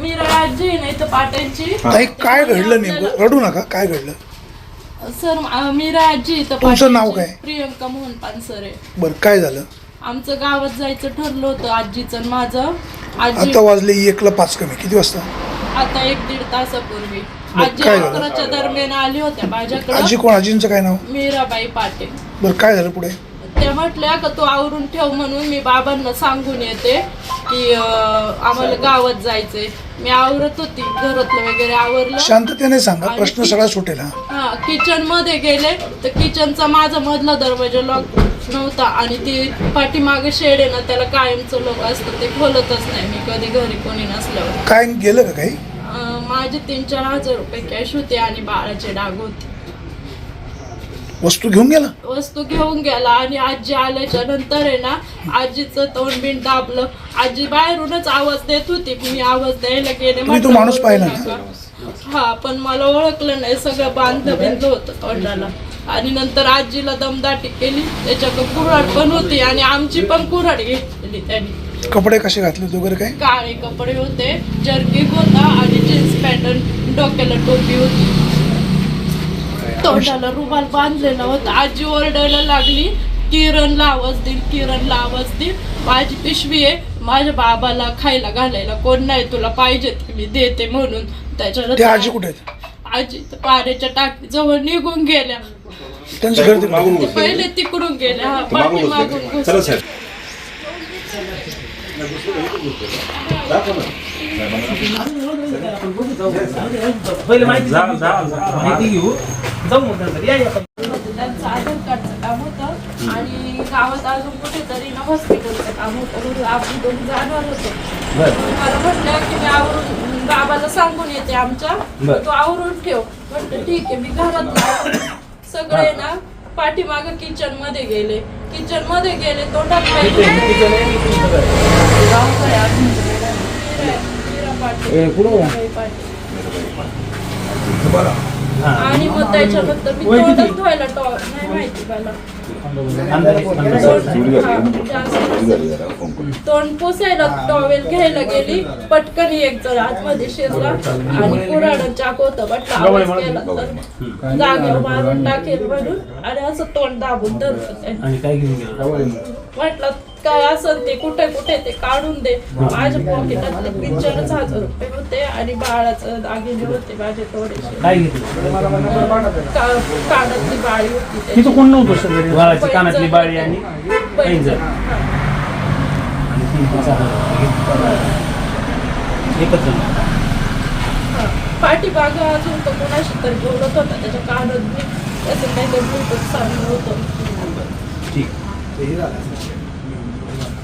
मीरा आजी आहे ना इथं पाट्यांची ताई काय घडलं नेमकं? रडू नका काय घडलं? सर अं, आजी इथं तुमचं. नाव काय? प्रियंका मोहन पानसरे बरं काय झालं? आमचं गावात जायचं ठरलं होतं आजीचं आणि माझं. आजी आता वाजले एकला पाच कमी. किती वाजता? आता एक दीड तासापूर्वी. मग आजी काय झालं? अकराच्या दरम्यान आली होत्या आजी माझ्याकडे कोण? आजींचं काय नाव? मीराबाई पाटे बरं काय झालं पुढे? त्या म्हटल्या का तू आवरून ठेव म्हणून मी बाबांना सांगून येते की आम्हाला गावात जायचंय. मी आवरत होती घरातलं वगैरे आवरलं. शांततेने सांगा प्रश्न सगळा सुटेल हा. हा किचनमध्ये गेले. तर किचनचा माझा मधला दरवाजा लॉक नव्हता आणि ती पाठीमागे शेड आहे ना त्याला कायमचं लोक असतं ते खोलतच नाही. मी कधी घरी कोणी नसल्यावर. काय गेलं का काही? अं, माझे तीन चार हजार रुपये कॅश होते आणि बाळाचे डाग होते. वस्तू घेऊन गेला? वस्तू घेऊन गेला आणि आजी आल्याच्यानंतर आहे ना आजीचं तोंड बिन दाबलं. आजी बाहेरूनच आवाज देत होती मी आवाज द्यायला गेले तुम्ही तो माणूस पाहिला. हा पण मला ओळखलं नाही सगळं बांधलं बिंदलं होतं तोंडाला. आणि नंतर आजीला दमदाटी केली त्याच्याकडे कुऱ्हाड पण होती आणि आमची पण कुऱ्हाड घेतलेली त्यांनी. कपडे कसे घातले होते वगैरे काय काळे कपडे होते जर्किंग होता आणि जीन्स पॅन्ट डोक्याला टोपी होती. तोंडाला रुमाल बांधलेला होता आजी ओरडायला लागली किरणला आवाज देईल किरणला आवाज देईल माझी पिशवी आहे माझ्या बाबाला खायला घालायला कोण नाही तुला पाहिजे मी देते म्हणून. ते आजी कुठे आहेत? आजी तर पाण्याच्या टाकी जवळ निघून गेल्या. त्यांचं घर तिकडे. मागून ते घुसले. पहिले तिकडून गेल्या. हा ते मागून पाठी घुसले. मागून घुसल्या. चला साहेब. पहिले माहिती माहिती घेऊ. जाऊ मग या या. त्यांचं आधार कार्डचं काम होतं आणि गावात अजून कुठेतरी ना हॉस्पिटलचं काम होतं म्हणून आपण दोघी जाणार होतो मला म्हटलं की मी आवरून बाबाला सांगून येते आमच्या बरं. तू आवरून ठेव म्हटलं ठीक आहे मी घरात लावून. सगळे ना पाठीमाग किचनमध्ये गेले किचनमध्ये गेले तोंडात किती जण आहे? जण आहे? मीरा- मीरा पाटील. ए, कुठं? मीराबाई पाटील. हा. आणि मग त्याच्यानंतर मी? तोंडच धुवायला टॉ नाही माहिती मला अंदाजे- अंदाजे. तोंड पुसायला टॉवेल घ्यायला गेली पटकन एक जण आतमध्ये शिरला आणि कुऱ्हाड चाक होतं म्हटलं आवाज केला तर. जागेवर मारून टाकेल म्हणून. आणि असं तोंड दाबून गेला? म्हटलं काय असं ते कुठे कुठे ते काढून दे. माझ्या पॉकेटातले तीन-चारच हजार रुपये होते आणि बाळाचं दागिने होते माझे थोडेसे. काय घेतलं? का- कानातली बाळी होती त्याची. तिथं कोण नव्हतं शेजारी बाळाची कानातली बाळी आणि पैंजण. हा. आणि ते सहा हजार. एकच जण पाठीमाग अजून तो कोणाशी तरी बोलत होता. त्याच्या कानात मी त्याचं काहीतरी ब्लूटूथ चालू होतं. ठीक.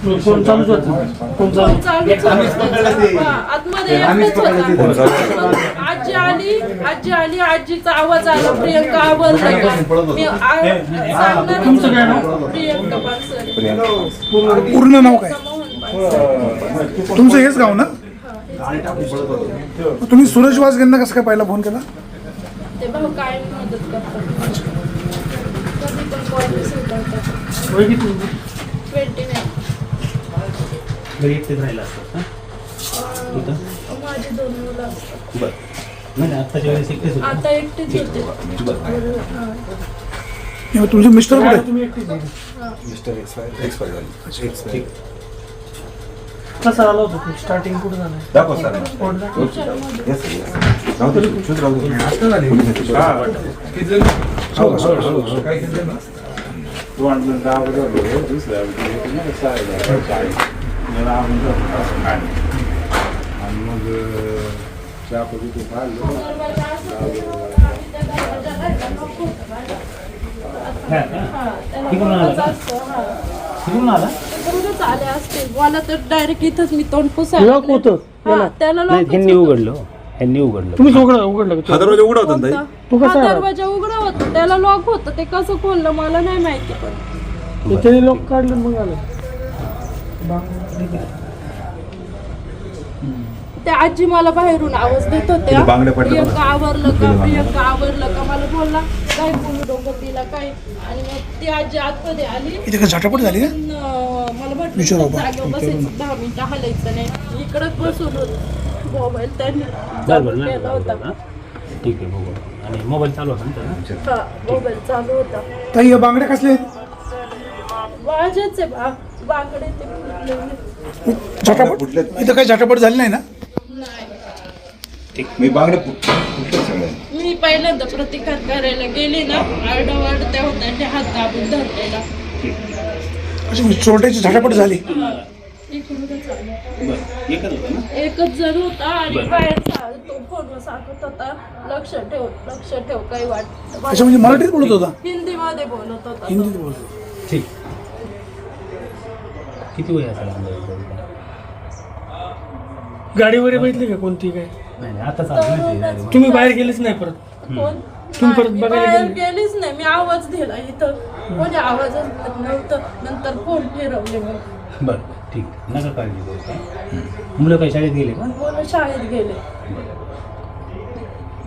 कोण चालूच होतं. कोण फोन चालू. चालूच होता. आतमध्ये एकटाच होता. आजी आली आजी आली आजीचा आवाज आला. प्रियंका आवरलं का मी आ- सांगणार तुमचं काय नाव? प्रियंका पानसरे. पूर्ण नाव काय? तुमचं हेच गाव ना? तुम्ही सूरज वाज यांना कसं काय पहिला फोन केला? ते भाऊ काय मदत करतात? कधी पण कॉल रिसीव्ह करतात वय किती ट्वेंटी नाईन घरी एकटेच राहिला असतात हा? इथं? माझी दोन मुलं असतात. बरं. नाही नाही, आत्ताच्या वेळेस एकटेच होते आता एकटीच होते. हा. किंवा तुमचे मिस्टर कुठे? आहेत? तुम्ही एकटेच होते. ठीक. कसं आलं होतं स्टार्टिंग कुठं झालं? दाखव सर हो का, हो, हो, हो. हा? हा, त्याला तिकडून आला बोलायचं का? असतं, हा. तिकडून आला तिकडूनच आले असते मला तर डायरेक्ट इथंच मी तोंड पुसायला लॉक होतं हा, त्याला नाही लॉकच ह्यांनी. उघडलं ह्यांनी उघडलं. तुम्हीच उघड उघडलं का हा दरवाजा उघडा होता ना ताई? तू हा कसा आला? दरवाजा उघडा होता. त्याला लॉक होतं. ते कसं खोललं मला नाही माहिती पण. त्याने लॉक काढलं मग आलं. त्या आजी मला बाहेरून आवाज देत होत्या. प्रियंका आवरलं का? प्रियंका आवरलं का? मला बोलला काय बोलू डोकं तिला काय? आणि मग ती आजी आतमध्ये आली. इथे झटापट झाली का? मला विचारू. जागेवर बसायचं दहा मिनिटं हलायचं नाही. इकडंच बसून मोबाईल त्यांनी बरं चालू बरं नाही केला होता. हां. ठीक आहे बघू आणि मोबाईल चालू होता ना? हा मोबाईल चालू होता. ताई बांगड्या कसले? माझेच आहे बा. बांगडे ते फुटलेले. झटापट इथं काही झटापट झाली नाही ना? नाही मी बांगडे फुट- फुटले सगळे. मी पहिल्यांदा प्रतिकार करायला गेली ना आरडावारड त्या होत्या ते हात दाबून धरलेला. अशी म्हणजे चोरट्याची झटापट झाली. बरं. एकच होतं ना? एकच जण होता आणि बरं. बाहेर सा- तो फोनवर सांगत होता. लक्ष ठेव लक्ष ठेव काही वाटत अच्छा म्हणजे मराठीत बोलत होता? हिंदीमध्ये बोलत होता तो. हिंदीत बोलत होता. ठीक. किती वय असेल अंदाजे? गाडी वगैरे बघितली का कोणती काय? नाही नाही, आता चालू तुम्ही बाहेर गेलेच नाही परत? कोण? तुम्ही परत मी बघायला बाहेर गेले? गेलीच नाही. मी आवाज दिला इथं. कोणी आवाजच देत नव्हतं. नंतर फोन फिरवले मग बरं ठीक. नका काळजी करू काय मुलं काही शाळेत गेले का? मुलं शाळेत गेले.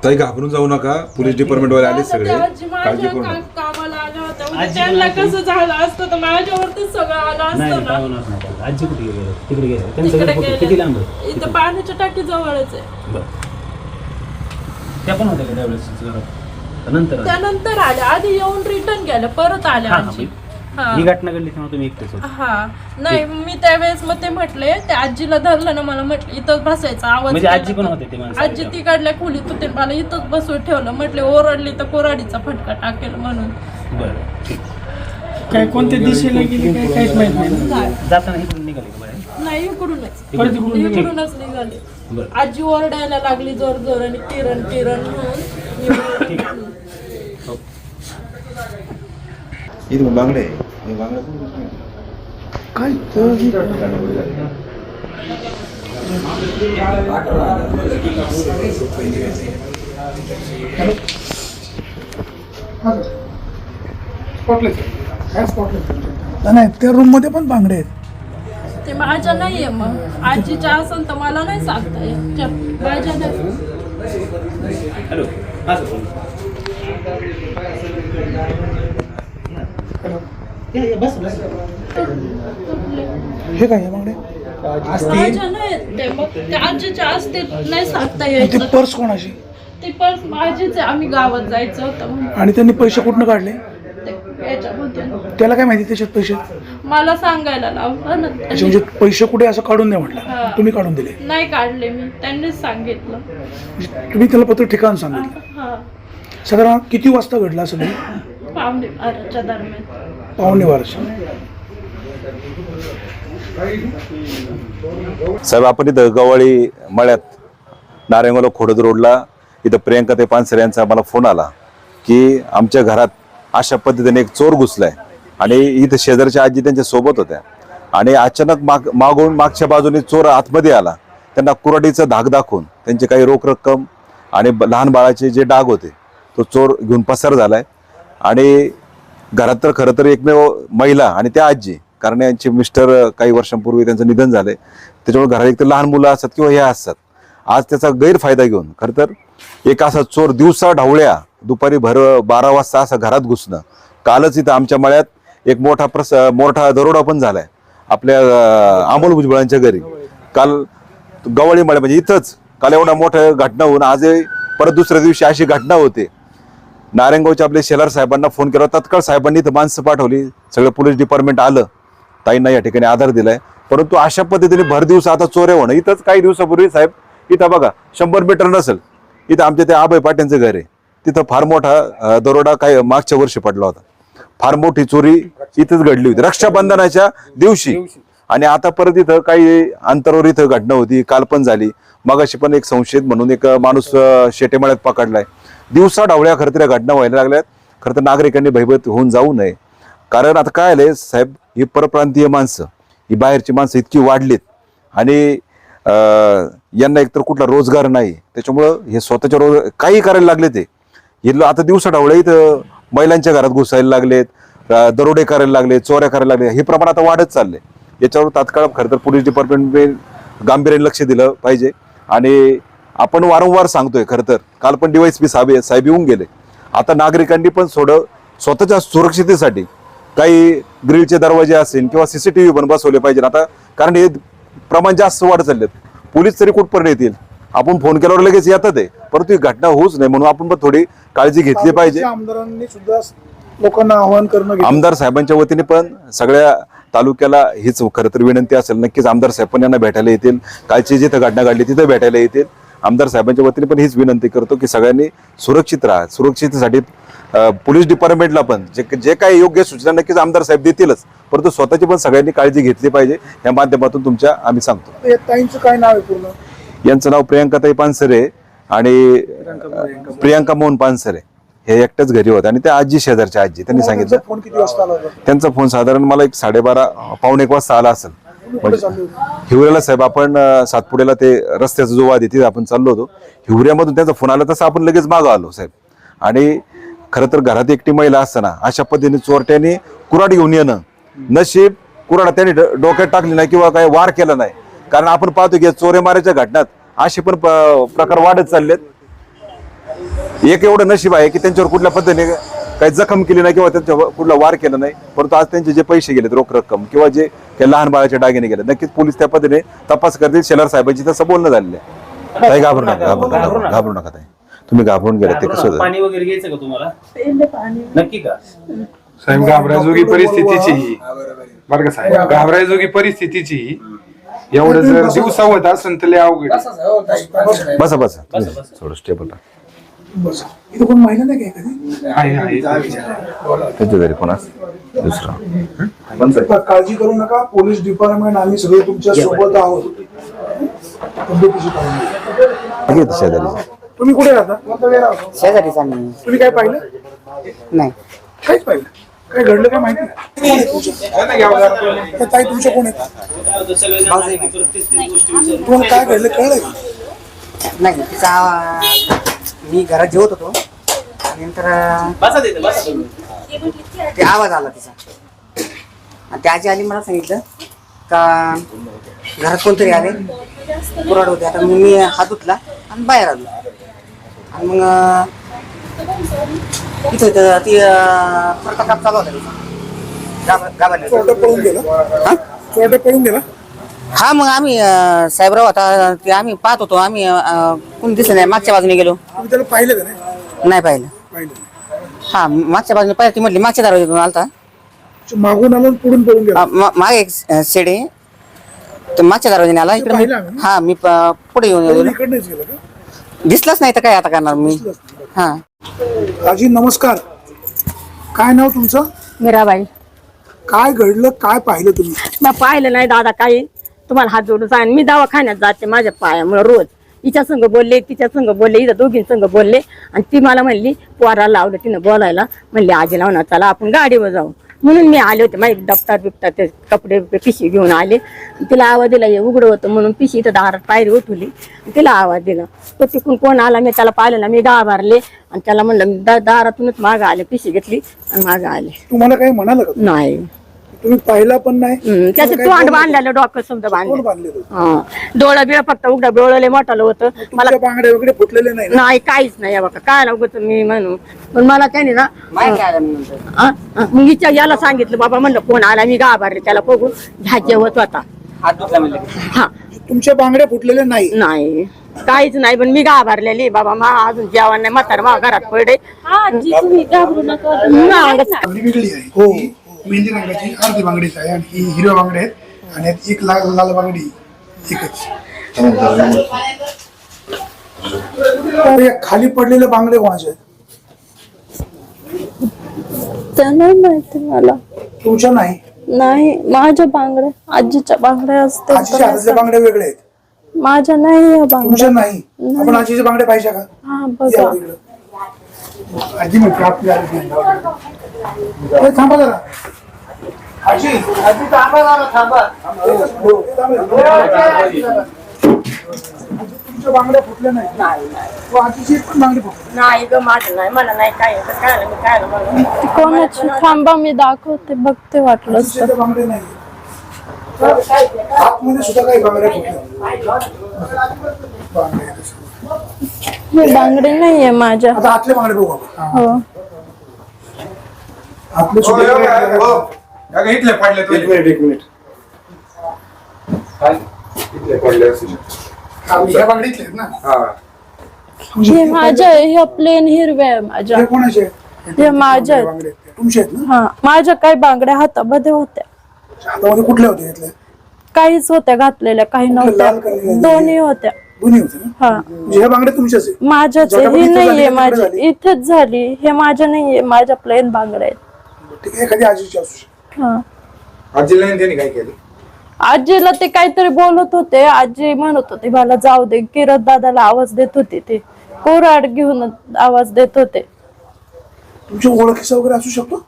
ताई घाबरून जाऊ नका. पोलीस डिपार्टमेंट वाले आले सगळे. काळजी करू का- नका. कामाला आल्या होत्या. उद्या आजी त्यांना. कसं झालं असतं तर माझ्यावरतीच सगळं आलं असतं ना. आजी कुठे गेले? तिकडे गेले. तिकडे? किती लांब आहे? इथं पाण्याच्या टाकी जवळच आहे. बरं. त्या पण होत्या का त्यावेळेस? का नंतर आल्या? त्यानंतर आल्या. आधी येऊन रिटर्न गेल्या परत आल्या हा, हा, आजी. म्हणजे हा. घटना घडली तेव्हा तुम्ही एकटेच होते. हा. नाही मी त्यावेळेस मग ते म्हटले त्या आजीला धरलं ना मला म्हटलं इथंच बसायचा आवाज म्हणजे आजी पण होते ते माणसं आजी तिकडल्या खोलीत होते मला इथंच बसवून ठेवलं. म्हटले ओरडली तर कोराडीचा फटका टाकेल म्हणून. बरं ठीक. काय कोणत्या दिशेला गेली काय काहीच माहीत नाही ना. जाताना इकडून निघाले का बाहेर? नाही इकडूनच. परत इकडून निघाली. इकडूनच निघाले. बरं. आजी ओरडायला लागली जोर जोर आणि किरण किरण म्हणून. मी- इथे बांगडे हे बांगडे. कुठे? काय ही- नाही, नाही त्या रूममध्ये पण बांगडे आहेत. ते माझ्या नाहीये मग. आजीच्या असन तर मला नाही सांगता येत. त्या माझ्या नाही. हॅलो हा बस बस. हे काय हे बांगडे माझ्या नाही सांगता ती पर्स कोणाची? ती पर्स माझीच आहे आम्ही गावात जायचं होतं आणि त्यांनी पैसे कुठनं काढले? ते याच्यामधून. त्याला काय माहिती त्याच्यात पैसे? मला सांगायला लावलं ना. अच्छा त्यांनी. म्हणजे पैसे कुठे असं काढून द्या म्हटलं. हा. तुम्ही काढून दिले. नाही काढले मी त्यांनीच सांगितलं. म्हणजे तुम्ही त्याला पत्र ठिकाण सांगितलं. हा. साधारण किती वाजता घडलं असं पावणे बाराच्या दरम्यान. पावणे वर्ष साहेब आपण इथं गवाळी मळ्यात नारायणगावला खोडद रोडला इथं प्रियंका ते पानसरे यांचा मला फोन आला की आमच्या घरात अशा पद्धतीने एक चोर घुसलाय आणि इथं शेजारच्या आजी त्यांच्यासोबत होत्या. आणि अचानक माग मागून मागच्या बाजूने चोर आतमध्ये आला. त्यांना कुराडीचा धाक दाखवून त्यांची काही रोख रक्कम आणि लहान बाळाचे जे डाग होते तो चोर घेऊन पसार झालाय. आणि घरात तर खरं तर एकमेव महिला आणि त्या आजी कारण यांचे मिस्टर काही वर्षांपूर्वी त्यांचं निधन झालंय. त्याच्यामुळे घरात एक तर लहान मुलं असतात किंवा हे असतात. आज त्याचा गैरफायदा घेऊन खरं तर एक असा चोर दिवसा ढावळ्या दुपारी भर बारा वाजता असं घरात घुसणं. कालच इथं आमच्या मळ्यात एक मोठा प्रस मोठा दरोडा पण झालाय. आपल्या अमोल भुजबळांच्या घरी. काल गवळी मळ्या म्हणजे इथंच काल एवढा मोठ्या घटना होऊन आजही परत दुसऱ्या दिवशी अशी घटना होते. नारायणगावचे आपले शेलार साहेबांना फोन केला. तत्काळ साहेबांनी इथं माणसं पाठवली. सगळं पोलीस डिपार्टमेंट आलं. ताईंना या ठिकाणी आधार दिलाय. परंतु अशा पद्धतीने भर दिवस आता चोऱ्या होणं. इथंच काही दिवसापूर्वी साहेब इथं बघा शंभर मीटर नसेल. इथं आमच्या त्या आबाई पाट्यांचं घर आहे. तिथं फार मोठा दरोडा काय मागच्या वर्षी पडला होता. फार मोठी चोरी इथंच घडली होती. रक्षाबंधनाच्या दिवशी. आणि आता परत इथं काही अंतरावर इथं घटना होती. काल पण झाली. मगाशी पण एक संशयित म्हणून एक माणूस शेटेमाळ्यात पकडलाय. दिवसा डावळ्या खरं तर या घटना व्हायला लागल्यात. खरं तर नागरिकांनी भयभीत होऊन जाऊ नये. कारण आता काय आलंय साहेब ही परप्रांतीय माणसं ही बाहेरची माणसं इतकी वाढलीत. आणि यांना एकतर कुठला रोजगार नाही. त्याच्यामुळं हे स्वतःच्या रोज काही करायला लागले ते. हे आता दिवसा डावळे इथं महिलांच्या घरात घुसायला लागलेत दरोडे करायला लागले चोऱ्या करायला लागले. हे प्रमाण आता वाढत चाललंय. याच्यावर तात्काळ खरं तर पोलीस डिपार्टमेंटने गांभीर्याने लक्ष दिलं पाहिजे. आणि आपण वारंवार सांगतोय खरं तर. काल पण पी साहेब साहेब येऊन गेले. आता नागरिकांनी पण थोडं स्वतःच्या सुरक्षितेसाठी काही ग्रिलचे दरवाजे असेल किंवा सीसीटीव्ही पण बसवले पाहिजे आता कारण हे प्रमाण जास्त वाढत चाललेत. पोलीस तरी कुठपर्यंत येतील? आपण फोन केल्यावर लगेच येतात आहे. परंतु ही घटना होऊच नाही म्हणून आपण पण थोडी काळजी घेतली पाहिजे. आमदारांनी सुद्धा लोकांना आवाहन करणं आमदार साहेबांच्या वतीने पण सगळ्या तालुक्याला हीच खरं तर विनंती असेल. नक्कीच आमदार साहेब पण यांना भेटायला येतील. कालची जिथं घटना घडली तिथं भेटायला येतील. आमदार साहेबांच्या वतीने पण हीच विनंती करतो की सगळ्यांनी सुरक्षित राहा. सुरक्षिततेसाठी अं, पोलीस डिपार्टमेंटला पण जे जे काही योग्य सूचना नक्कीच आमदार साहेब देतीलच. परंतु स्वतःची पण सगळ्यांनी काळजी घेतली पाहिजे. या माध्यमातून तुमच्या आम्ही सांगतो. ताईंचं काय नाव आहे पूर्ण? यांचं नाव प्रियंकाताई पानसरे आणि प्रियंका मोहन पानसरे. हे एकट्याच घरी होते आणि त्या आजी शेजारच्या आजी त्यांनी सांगितलं. फोन किती वाजता त्यांचा फोन साधारण मला एक साडेबारा पावणे एक वाजता आला असेल. होते? हिवऱ्याला साहेब आपण सातपुड्याला ते रस्त्याचा जो वाद तिथे आपण चाललो होतो. हिवऱ्यामधून त्यांचा फोन आला तसं आपण लगेच मागं आलो साहेब. आणि खरं तर घरात एकटी महिला असताना अशा पद्धतीने चोरट्याने कुराड घेऊन येणं नशीब कुराड त्यांनी डोक्यात टाकली नाही किंवा काही वार केला नाही. कारण आपण पाहतो की चोरे मारायच्या घटनात असे पण प्रकार वाढत चाललेत. एक एवढं नशीब आहे की त्यांच्यावर कुठल्या पद्धतीने काही जखम केली नाही किंवा त्यांच्यावर कुठला वार केला नाही परंतु आज त्यांचे जे पैसे गेलेत रोख रक्कम किंवा जे काही लहान बाळाचे दागिने गेले नक्कीच पोलीस त्या पद्धतीने तपास करतील. शेलार साहेबांची तसं बोलणं झालेलं आहे. काही घाबरू नका घाबरू नका घाबरू नका. ताई. तुम्ही घाबरून गेले ते कसं पाणी वगैरे घ्यायचं का तुम्हाला? नक्की का? साहेब घाबराजोगी परिस्थितीची. ही बरं का साहेब? घाबराजोगी परिस्थितीची. ही एवढं जर दिवसा होत असेल तर लय अवघड. बसा बसा थोडं स्टेबल राहा. बस. इथं कोण महिला नाही काय कधी आहे, आहे. त्यांच्या घरी कोण असं? दुसरं. तर काळजी करू नका. पोलीस डिपार्टमेंट आम्ही सगळे तुमच्यासोबत आहोत. शेजारी तुम्ही कुठे राहता? आम्ही तुम्ही काय पाहिलं? नाही. काहीच पाहिलं. काय घडलं काय माहिती? ताई तुमच्या कोण आहेत? तुम्हाला काय घडलं कळलंय का? नाही तिचा मी घरात जेवत होतो. आणि नंतर अं, बसा तिथे बसा. तुम्ही ते आवाज आला तिचा. आणि त्या आजी आली मला सांगितलं का घरात कोणतरी आले. कुराड होते. आता मग मी हात धुतला आणि बाहेर आलो. आणि मग अं, इथं त- ती अं, चालू होता तिचा. गाभा-. चोरटा पळून गेला. हा? चोरटा पळून गेला? हा मग आम्ही अं, साहेबराव आता ते आम्ही पाहत होतो आम्ही अं, कोणी दिसलं नाही मागच्या बाजूने गेलो. तुम्ही त्याला पाहिलं का नाही? नाही पाहिलं. पाहिलं नाही. हा मागच्या बाजूने पाहिलं ती म्हटली मागच्या दरवाजातून आलता. मागून आलो आणि पुढून पळून गेला. हा, मा- मागे एक शेड. आहे तर मागच्या दरवाजाने आला इकडे पाहिलं मी- आम्ही. हा मी प- पुढे येऊन पळून गेलो. इकडनंच गेला का? दिसलाच नाही तर काय आता करणार मी? हा. आजी नमस्कार. काय नाव तुमचं? मीराबाई. काय घडलं काय पाहिलं तुम्ही? मग पाहिलं नाही दादा काही. तुम्हाला हात जोडून सांग. मी दवाखान्यात जाते माझ्या पायामुळे रोज. हिच्या संग बोलले तिच्या संग बोलले इथं दोघीं संग बोलले. आणि ती मला म्हणली पोराला लावलं तिनं बोलायला. म्हणली आजी लावणार चला आपण गाडीवर जाऊ. म्हणून मी आले होते. माहिती दप्तर बिप्तर ते कपडे पिशवी घेऊन आले. तिला आवाज दिला हे उघडं होतं म्हणून पिशवी इथं दारात पायरी उठवली. तिला आवाज दिला तो तिकून कोण आला? मी त्याला पाहिलं ना मी गाभारले आणि त्याला म्हणलं दा- दारातूनच मागं आले पिशवी घेतली आणि मागं आले. तुम्हाला काही म्हणालं नाही. तुम्ही पाहिला पण नाही. त्याचं तोंड? बांधलेलं डोकं समजा कोण बांधलं. बांधलेलं होतं? हा डोळं बिळ फक्त उघडं डोळं लय मोठं होतं. मला तुमच्या बांगड्या वगैरे फुटलेले नाही ना? नाही काहीच नाही या बघा काय उगत मी म्हणू. पण मला त्याने ना माहिती आलं मग नंतर हा, हा, मग हिच्या याला सांगितलं बाबा म्हणलं कोण आला? मी गाभारले त्याला बघून ह्या जेवत होता. हात धुतला म्हणलं हा. तुमच्या बांगड्या फुटलेल्या नाही? नाही. काहीच नाही पण मी घाबरलेली. बाबा मा अजून जेवण नाही म्हातार मा घरात पडे हा तुम्ही घाबरू नका. अंगात बांगडी वेगळी आहे. हो. मेहंदी रंगाची अर्धी बांगडीच आहे आणि ही हिरव्या बांगड्या आहेत आणि यात एक लाल लाल बांगडी एकच. तर या खाली पडलेल्या बांगड्या कोणाच्या आहेत? त्या नाही माहिती मला. तुमच्या नाही? नाही माझ्या बांगड्या आजीच्या बांगड्या आजीच्या असते हातातल्या बांगड्या वेगळ्या आहेत. माझ्या नाही या बांगड्या. तुमच्या नाही? आपण आजीच्या बांगड्या पाहिजे का? हा या बघा. इकडं. आजी म्हणते आपली आजी थांबा जरा. आजी आजी थांबा जरा थांबा. तुमच्या बांगड्या फुटल्या नाही व आजीची एक पण बांगडी फुटली नाही ग माझं नाही मला नाही काय काय मी काय कोणाची? थांबा मी दाखवते बघते वाटलं बांगड्या नाही. आतमध्ये सुद्धा काही बांगड्या फुटल्या बांगड्या आहेत? अशा. हे बांगडे नाहीये माझ्या. आता आतले बांगडे बघू आपण. हा. आतले सुद्धा काही- हो. अगं, इथले पडले एक मिनिट एक मिनिट. इथले पडले असतील. ह्या बांगडीतले आहेत ना. हा. हे माझ्या आहे, ह्या प्लेन हिरव्या आहे माझ्या. हे कोणाचे आहेत? हे माझ्या आहेत. बांगडे आहेत. तुमचे आहेत ना? हा माझ्या काही बांगड्या हातामध्ये होत्या. हातामध्ये कुठले होते यातले काहीच होत्या घातलेल्या काही नव्हत्या. कलर दोन्ही होत्या. दोन्ही होते ना? हा. म्हणजे ह्या बांगड्या तुमच्याच आहे माझ्याच आहे. ही झाली नाहीये का तिकडे माझी. झाली? इथेच झाली. हे माझ्या नाहीये. माझ्या प्लेन बांगड्या आहेत. ठीक आहे एखादी आजीची असू शकते. हा. आजीला नाही त्यांनी काय केलं? आजीला ते काहीतरी बोलत होते. आजी म्हणत होती मला जाऊ दे किरत दादाला आवाज देत होती ते. कोराड घेऊन आवाज देत होते. तुमची ओळखीचा वगैरे असू शकतो?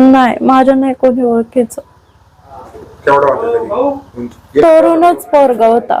नाही माझ्या नाही कोणी ओळखीच. केवढा तरुणच पोरगा होता.